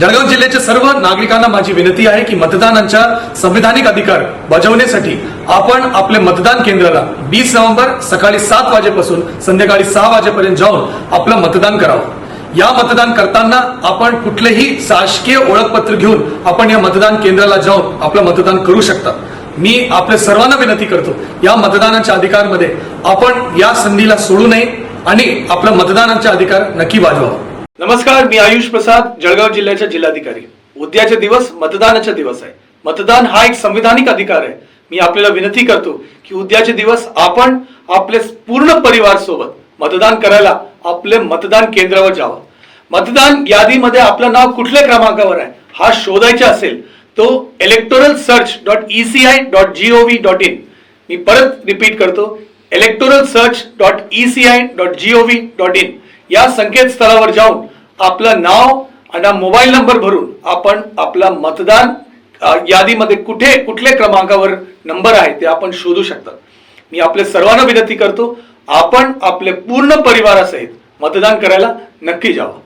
जळगाव जिल्ह्याच्या सर्व नागरिकांना माझी विनंती आहे की मतदानाच्या संविधानिक अधिकार बजावण्यासाठी आपण आपल्या मतदान केंद्राला वीस नोव्हेंबर सकाळी सात वाजेपासून संध्याकाळी सहा वाजेपर्यंत जाऊन आपलं मतदान करावं. या मतदान करताना आपण कुठलेही शासकीय ओळखपत्र घेऊन आपण या मतदान केंद्राला जाऊन आपलं मतदान करू शकता. मी आपल्या सर्वांना विनंती करतो या मतदानाच्या अधिकारमध्ये आपण या संधीला सोडू नये आणि आपला मतदानाचा अधिकार नक्की वाजवावा नमस्कार मी आयुष प्रसाद जळगाव जिल्ह्याच्या जिल्हाधिकारी. उद्याचे दिवस मतदानाचा दिवस आहे. मतदान हा एक संविधानिक अधिकार आहे. मी आपल्याला विनंती करतो की उद्याचे दिवस आपण आपले पूर्ण परिवार सोबत मतदान करायला आपले मतदान केंद्रावर जावं. मतदान यादीमध्ये आपलं नाव कुठल्या क्रमांकावर आहे हा शोधायचा असेल तो electoral search dot E C I dot G O V dot in मी परत रिपीट करतो. Electoral search dot E C I dot G O V dot in या संकेतस्थळावर जाऊन आपलं नाव आणि मोबाईल नंबर भरून आपण आपला मतदान यादीमध्ये कुठे कुठल्या क्रमांकावर नंबर आहे ते आपण शोधू शकता. मी आपल्या सर्वांना विनंती करतो आपण आपले पूर्ण परिवारासहित मतदान करायला नक्की जावं.